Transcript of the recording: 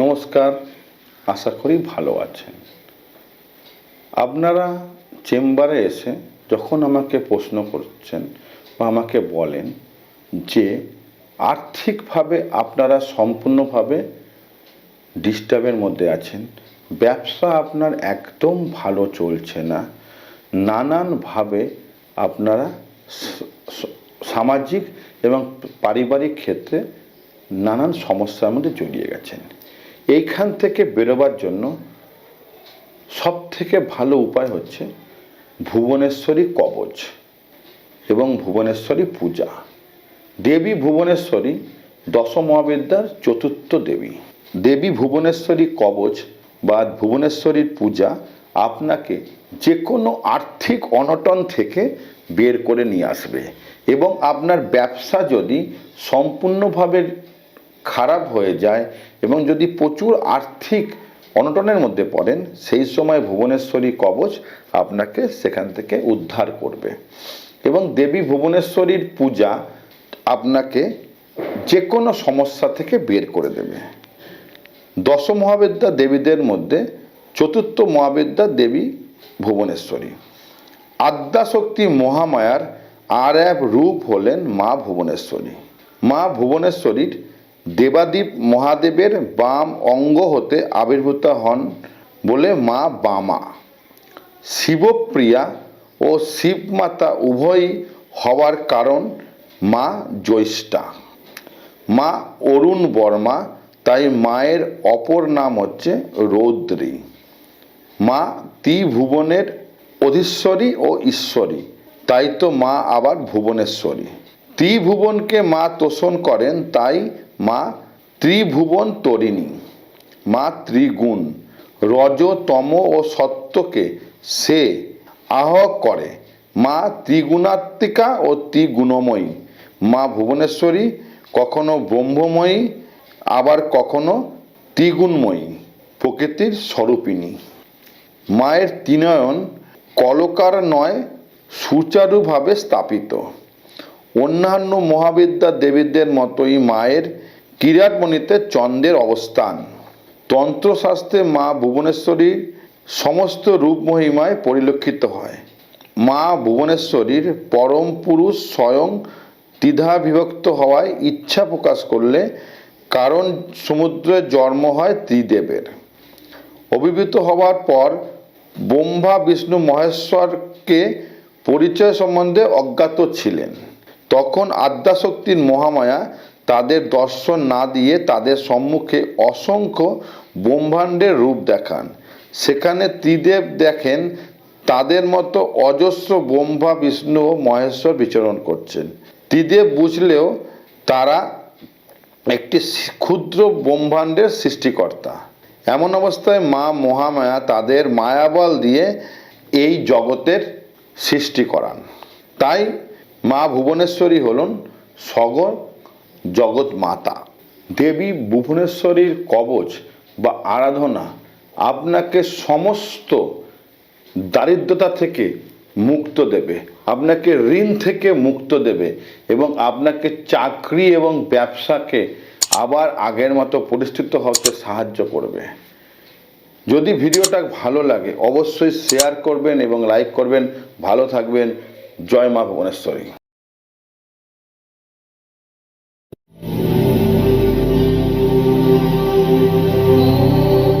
নমস্কার, আশা করি ভালো আছেন। আপনারা চেম্বারে এসে যখন আমাকে প্রশ্ন করছেন বা আমাকে বলেন যে আর্থিকভাবে আপনারা সম্পূর্ণভাবে ডিস্টার্বের মধ্যে আছেন, ব্যবসা আপনার একদম ভালো চলছে না, নানানভাবে আপনারা সামাজিক এবং পারিবারিক ক্ষেত্রে নানান সমস্যার মধ্যে জড়িয়ে গেছেন। এইখান থেকে বেরোবার জন্য সব থেকে ভালো উপায় হচ্ছে ভুবনেশ্বরী কবচ এবং ভুবনেশ্বরী পূজা। দেবী ভুবনেশ্বরী দশ মহাবিদ্যার চতুর্থ দেবী। দেবী ভুবনেশ্বরী কবচ বা ভুবনেশ্বরীর পূজা আপনাকে যে কোনো আর্থিক অনটন থেকে বের করে নিয়ে আসবে এবং আপনার ব্যবসা যদি সম্পূর্ণভাবে খারাপ হয়ে যায় এবং যদি প্রচুর আর্থিক অনটনের মধ্যে পড়েন, সেই সময় ভুবনেশ্বরী কবচ আপনাকে সেখান থেকে উদ্ধার করবে। এবং দেবী ভুবনেশ্বরীর পূজা আপনাকে যে কোনো সমস্যা থেকে বের করে দেবে। দশ মহাবিদ্যা দেবীদের মধ্যে চতুর্থ মহাবিদ্যা দেবী ভুবনেশ্বরী। আদ্যাশক্তি মহামায়ার আর এক রূপ হলেন মা ভুবনেশ্বরী। মা ভুবনেশ্বরীর দেবাদীপ মহাদেবের বাম অঙ্গ হতে আবির্ভূত হন বলে মা বামা। শিবপ্রিয়া ও শিবমাতা উভয়ই হওয়ার কারণ মা জ্যৈষ্ঠা। মা অরুণ বর্মা, তাই মায়ের অপর নাম হচ্ছে রৌদ্রী। মা ত্রিভুবনের অধীশ্বরী ও ঈশ্বরী, তাই তো মা আবার ভুবনেশ্বরী। ত্রিভুবনকে মা তোষণ করেন, তাই মা ত্রিভুবন তরিণী, মা ত্রিগুণ রজ তম ও সত্যকে সে আহ করে। মা ত্রিগুণাত্মিকা ও ত্রিগুণময়ী। মা ভুবনেশ্বরী কখনো ব্রহ্মময়ী, আবার কখনো ত্রিগুণময়ী, প্রকৃতির স্বরূপিণী। মায়ের তিনয়ন কলকার নয় সুচারুভাবে স্থাপিত। অন্যান্য মহাবিদ্যা দেবীদের মতোই মায়ের কিরাটমণিতে চন্দ্রের অবস্থান। তন্ত্রশাস্ত্রে মা ভুবনেশ্বরীর সমস্ত রূপ মহিমায় পরিলক্ষিত হয়। মা ভুবনেশ্বরীর পরম পুরুষ স্বয়ং দ্বিধা বিভক্ত হওয়ায় ইচ্ছা প্রকাশ করলে কারণ সমুদ্রে জন্ম হয় ত্রিদেবের। অভিভূত হওয়ার পর ব্রহ্মা, বিষ্ণু, মহেশ্বরকে পরিচয় সম্বন্ধে অজ্ঞাত ছিলেন। তখন আদ্যাশক্তির মহামায়া তাদের দর্শন না দিয়ে তাদের সম্মুখে অসংখ্য ব্রহ্মাণ্ডের রূপ দেখান, সেখানে ত্রিদেব দেখেন তাদের মতো অজস্র ব্রহ্মা, বিষ্ণু ও মহেশ্বর বিচরণ করছেন। ত্রিদেব বুঝলেও তারা একটি ক্ষুদ্র ব্রহ্মাণ্ডের সৃষ্টিকর্তা। এমন অবস্থায় মা মহামায়া তাদের মায়াবল দিয়ে এই জগতের সৃষ্টি করান। তাই মা ভুবনেশ্বরী হলেন, সগর, জগৎ মাতা। দেবী ভুবনেশ্বরীর কবচ বা আরাধনা আপনাকে সমস্ত দারিদ্রতা থেকে মুক্ত দেবে, আপনাকে ঋণ থেকে মুক্ত দেবে এবং আপনাকে চাকরি এবং ব্যবসাকে আবার আগের মতো প্রতিষ্ঠিত হতে সাহায্য করবে। যদি ভিডিওটা ভালো লাগে, অবশ্যই শেয়ার করবেন এবং লাইক করবেন। ভালো থাকবেন। জয় মা ভুবনেশ্বরী।